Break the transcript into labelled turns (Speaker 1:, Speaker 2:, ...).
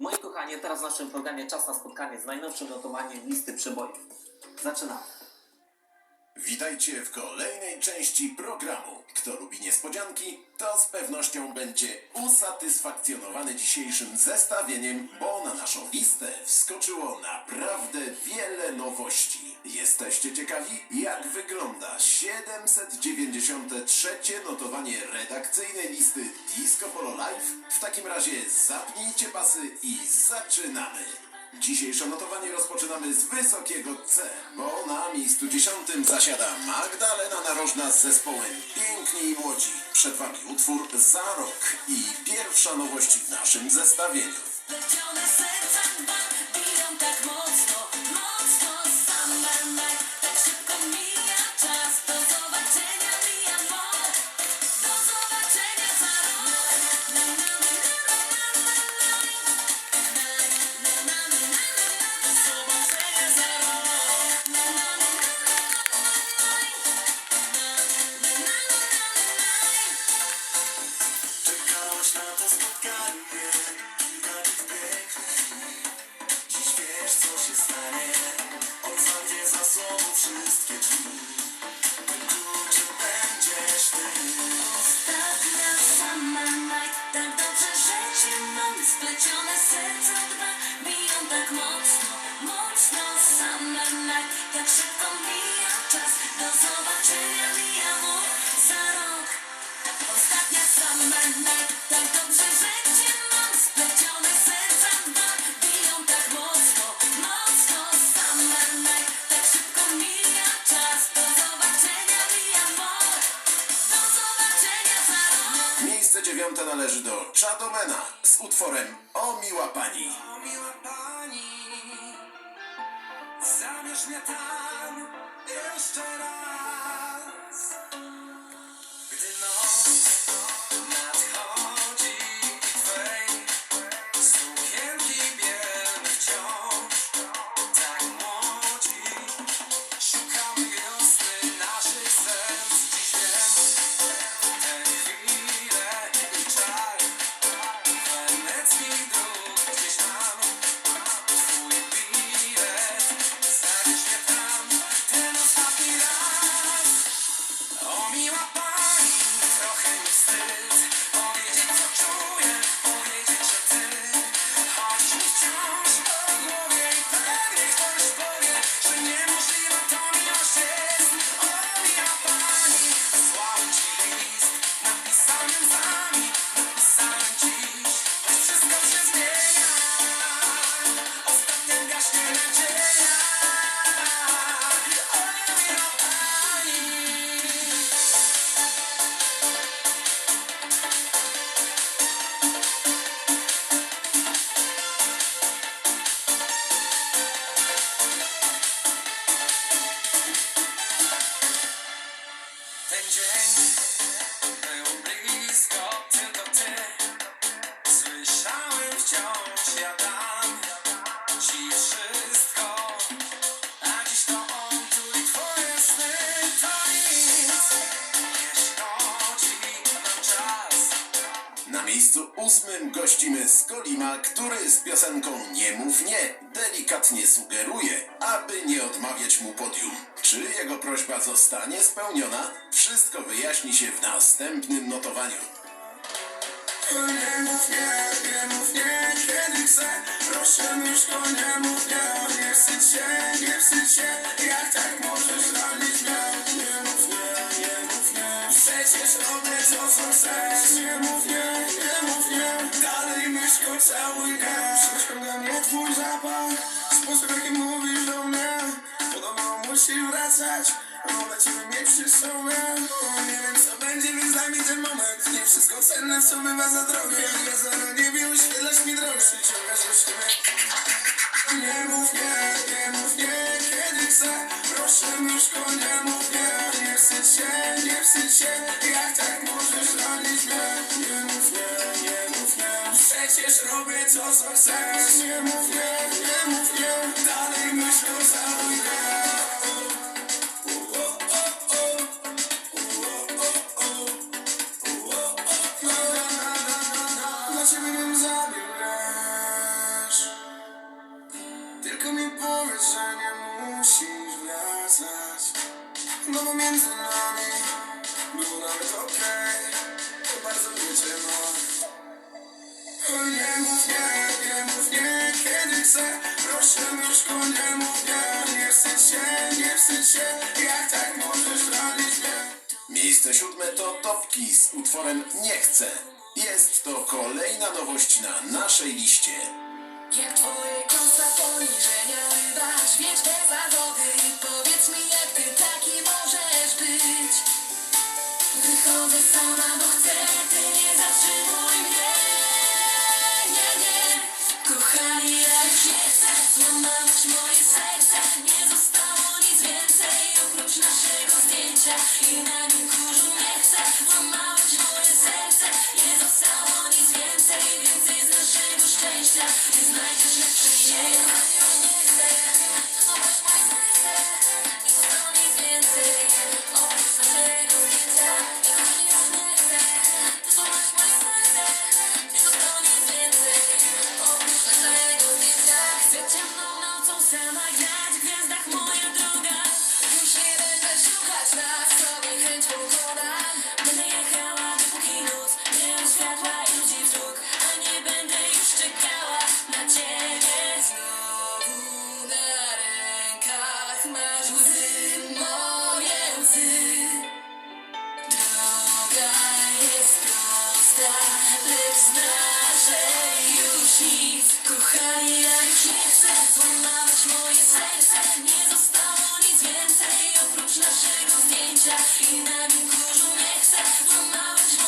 Speaker 1: Moi kochani, teraz w naszym programie czas na spotkanie z najnowszym notowaniem listy przebojów. Zaczynamy.
Speaker 2: Witajcie w kolejnej części programu. Kto lubi niespodzianki, to z pewnością będzie usatysfakcjonowany dzisiejszym zestawieniem, bo na naszą listę wskoczyło naprawdę wiele nowości. Jesteście ciekawi, jak wygląda 793 notowanie redakcyjnej listy Disco Polo Live? W takim razie zapnijcie pasy i zaczynamy! Dzisiejsze notowanie rozpoczynamy z wysokiego C, bo na miejscu dziesiątym zasiada Magdalena Narożna z zespołem Piękni i Młodzi. Przed Wami utwór Za rok i pierwsza nowość w naszym zestawieniu.
Speaker 3: Biją tak mocno.
Speaker 2: należy do Chadomena z utworem O miła pani.
Speaker 4: O miła pani, zabierz mnie tam jeszcze raz, gdy noc...
Speaker 2: ósmym gościmy Skolima, który z piosenką Nie mów nie delikatnie sugeruje, aby nie odmawiać mu podium. Czy jego prośba zostanie spełniona? Wszystko wyjaśni się w następnym notowaniu.
Speaker 4: Nie mów nie, nie mów nie, kiedy chcę Proszę już to nie mów nie, nie wstydź się, nie wstydź się Jak tak możesz Nie mów nie, nie mów nie Dalej myśl o cały dzień Przyciąga mnie twój zapach. Sposób jaki mówisz do mnie. Podobno musi wracać. No, Wolę cię mieć przy sobie. Nie wiem co będzie, więc daj ten moment. Nie wszystko cenne, co bywa za drogie. Ja za niebie oświetlasz mi drogę Przyciągasz do siebie. Nie mów nie, nie mów nie Kiedy chcę. Szymyszko nie mówię, nie w sensie, nie w sensie Jak tak możesz robić mnie, nie mów nie, nie mów nie Przecież robię co co chcesz, nie mów nie, nie mów nie Dalej myślą cały dzień Dla ciebie serce Proszę nóżką nie mówię Nie wstydź się, nie wstydź się Jak tak możesz ranić mnie?
Speaker 2: Miejsce siódme to Topki z utworem Nie chcę. Jest to kolejna nowość na naszej liście.
Speaker 3: Jak twoje kąsa poniżenia wydasz Wieczne zawody i po końca i na nie kurzu nie chcę, bo znaczy już nic Kochani, ja już nie chcę złamać moje serce. Nie zostało nic więcej oprócz naszego zdjęcia I na nim kurzu nie chcę. Złamać